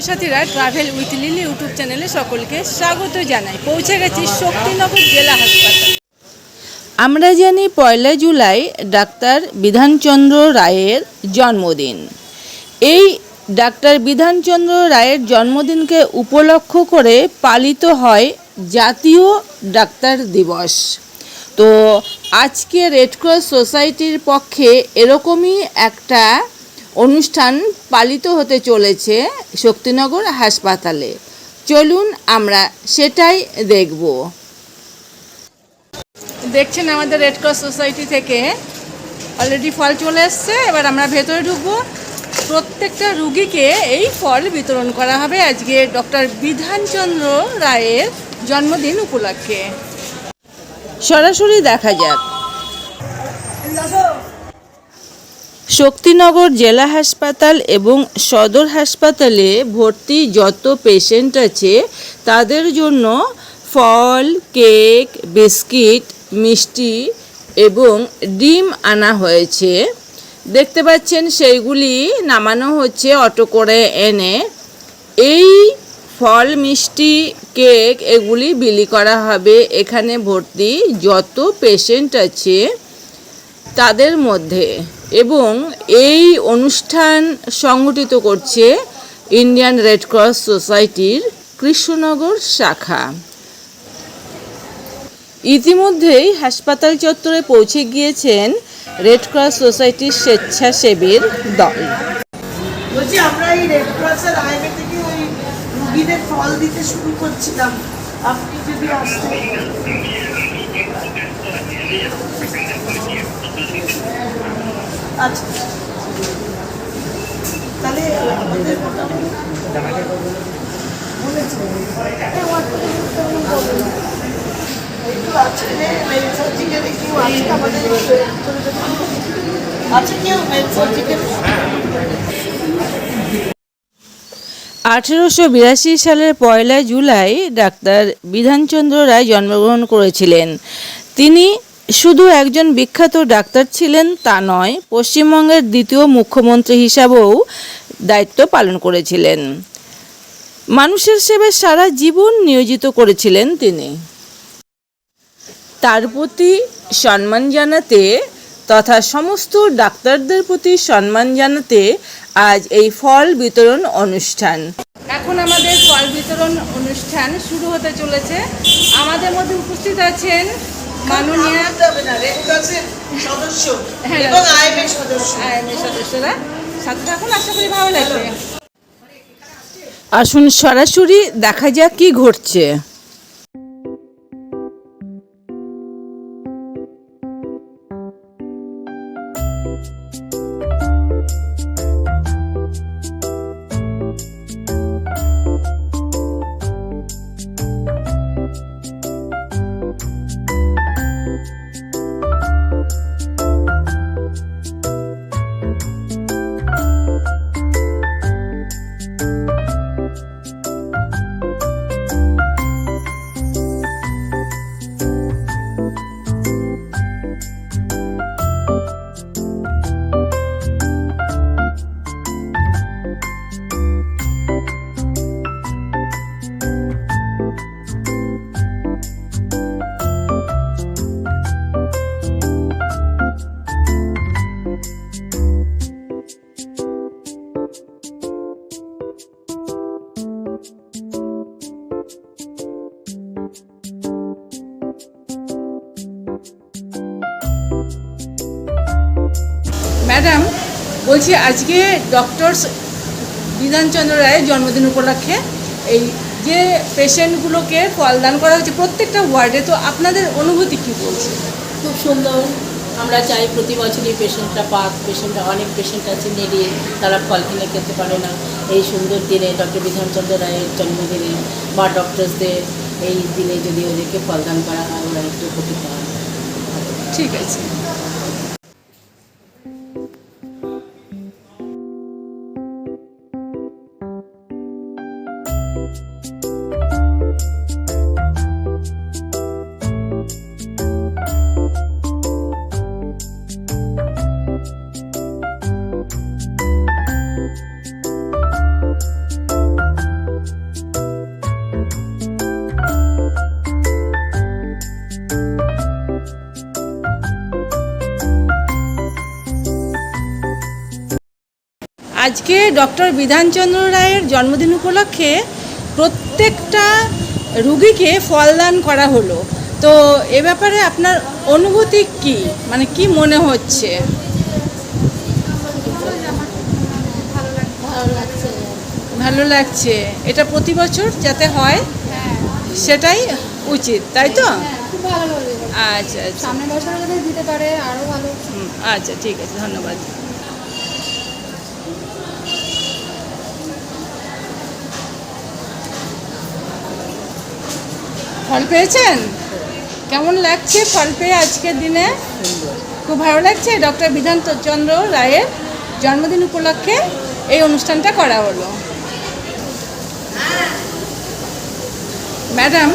সাথীরা travel with lily YouTube চ্যানেলে সকলকে স্বাগত জানাই। পৌঁছে গেছি শক্তিনগর জেলা হাসপাতাল। আমরা জানি পয়লা জুলাই ডাক্তার বিধানচন্দ্র রায়ের জন্মদিন। এই ডাক্তার বিধানচন্দ্র রায়ের জন্মদিনকে উপলক্ষ করে পালিত হয় জাতীয় ডাক্তার দিবস। তো আজকে রেডক্রস সোসাইটির পক্ষে এরকমই একটা অনুষ্ঠান পালিত হতে চলেছে শক্তিনগর হাসপাতালে। চলুন আমরা সেটাই দেখব। দেখছেন আমাদের রেড ক্রস সোসাইটি থেকে অলরেডি ফল চলে এসছে। এবার আমরা ভেতরে ঢুকবো। প্রত্যেকটা রুগীকে এই ফল বিতরণ করা হবে আজকে ডক্টর বিধানচন্দ্র রায়ের জন্মদিন উপলক্ষে। সরাসরি দেখা যাক। শক্তিনগর জেলা হাসপাতাল এবং সদর হাসপাতালে ভর্তি যত পেশেন্ট আছে, তাদের জন্য ফল, কেক, বিস্কিট, মিষ্টি এবং ডিম আনা হয়েছে। দেখতে পাচ্ছেন সেইগুলি নামানো হচ্ছে অটো করে এনে। এই ফল, মিষ্টি, কেক এগুলি বিলি করা হবে। এখানে ভর্তি যত পেশেন্ট আছে তাদের মধ্যে। এবং এই অনুষ্ঠান সংগঠিত করছে ইন্ডিয়ান রেড ক্রস সোসাইটির কৃষ্ণনগর শাখা। ইতিমধ্যেই হাসপাতাল চত্বরে পৌঁছে গিয়েছেন রেড ক্রস সোসাইটির স্বেচ্ছাসেবীর দল। আপনি যদি আসতেন আচ্ছা। মেন সার্জিক্যালে আঠেরোশো বিরাশি সালের পয়লা জুলাই ডাক্তার বিধানচন্দ্র রায় জন্মগ্রহণ করেছিলেন। তিনি শুধু একজন বিখ্যাত ডাক্তার ছিলেন তা নয়, পশ্চিমবঙ্গের দ্বিতীয় মুখ্যমন্ত্রী হিসাবেও দায়িত্ব পালন করেছিলেন। মানুষের সেবায় সারা জীবন নিয়োজিত করেছিলেন তিনি। তার প্রতি সম্মান জানাতে তথা সমস্ত ডাক্তারদের প্রতি সম্মান জানাতে আজ এই ফল বিতরণ অনুষ্ঠান। এখন আমাদের ফল বিতরণ অনুষ্ঠান শুরু হতে চলেছে। আমাদের মধ্যে উপস্থিত আছেন মাননীয় সদস্য। হ্যাঁ, এবং আইএমএ সদস্য। আইএমএ সদস্যরা। সাথে থাকুন আশা করি ভালো লাগবে। আসুন সরাসরি দেখা যাক কি ঘটছে। ম্যাডাম, বলছি আজকে ডক্টর বিধানচন্দ্র রায়ের জন্মদিন উপলক্ষে এই যে পেশেন্টগুলোকে ফলদান করা হচ্ছে প্রত্যেকটা ওয়ার্ডে, তো আপনাদের অনুভূতি কী বলছে? খুব সুন্দর। আমরা চাই প্রতি বছরই পেশেন্টরা পাক, পেশেন্টরা অনেক পেশেন্ট আছে নেড়িয়ে তারা ফল কিনে খেতে পারে না। এই সুন্দর দিনে ডক্টর বিধানচন্দ্র রায়ের জন্মদিনে বা ডক্টরসদের এই দিনে যদি ওদেরকে ফলদান করা হয় ওরা একটু উপকৃত হয়। ঠিক আছে। আজকে ডক্টর বিধানচন্দ্র রায়ের জন্মদিন উপলক্ষে প্রত্যেকটা রুগীকে ফলদান করা হলো। তো এ ব্যাপারে আপনার অনুভূতি কি? মানে কি মনে হচ্ছে? ভালো লাগছে। এটা প্রতি বছর যাতে হয় হ্যাঁ। সেটাই উচিত তাই তো? হ্যাঁ আচ্ছা আচ্ছা। আচ্ছা ঠিক আছে ধন্যবাদ। ফল পেয়েছেন? কেমন লাগছে ফল পেয়ে আজকের দিনে? খুব ভালো লাগছে। ডক্টর বিধান চন্দ্র রায়ের জন্মদিন উপলক্ষে এই অনুষ্ঠানটা করা হলো। ম্যাডাম,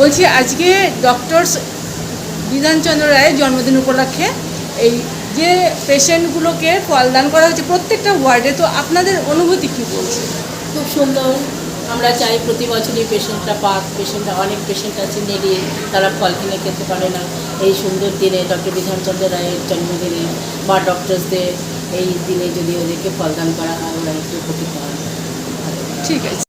বলছি আজকে ডক্টর বিধানচন্দ্র রায়ের জন্মদিন উপলক্ষে এই যে পেশেন্টগুলোকে ফলদান করা হয়েছে, প্রত্যেকটা ওয়ার্ডে, তো আপনাদের অনুভূতি কী বলছে? খুব সুন্দর। আমরা চাই প্রতি বছরই পেশেন্টরা পাক পেশেন্টরা অনেক পেশেন্ট আছে নেড়িয়ে তারা ফল কিনে খেতে পারে না। এই সুন্দর দিনে ডক্টর বিধানচন্দ্র রায়ের জন্মদিনে বা ডক্টরসদের এই দিনে যদি ওদেরকে ফলদান করা হয়, ওরা একটু হয়। ঠিক আছে। যদি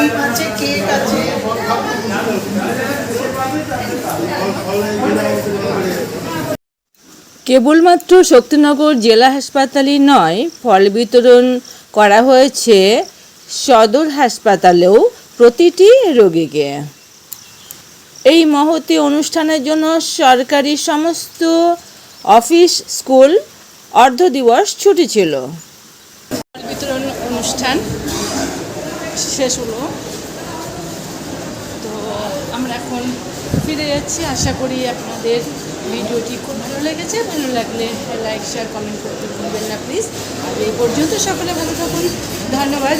ডিম আছে কেক আছে। কেবলমাত্র শক্তিনগর জেলা হাসপাতালই নয় ফল বিতরণ করা হয়েছে সদর হাসপাতালেও প্রতিটি রোগীকে। এই মহতি অনুষ্ঠানের জন্য সরকারি সমস্ত অফিস স্কুল অর্ধ দিবস ছুটি ছিল। ফল বিতরণ অনুষ্ঠান শেষ হলো। তো আমরা এখন ফিরে যাচ্ছি। আশা করি আপনাদের ভিডিওটি খুব ভালো লেগেছে। ভালো লাগলে লাইক শেয়ার কমেন্ট করতে ভুলবেন না প্লিজ আর এই পর্যন্ত সকলে ভালো থাকুন। ধন্যবাদ।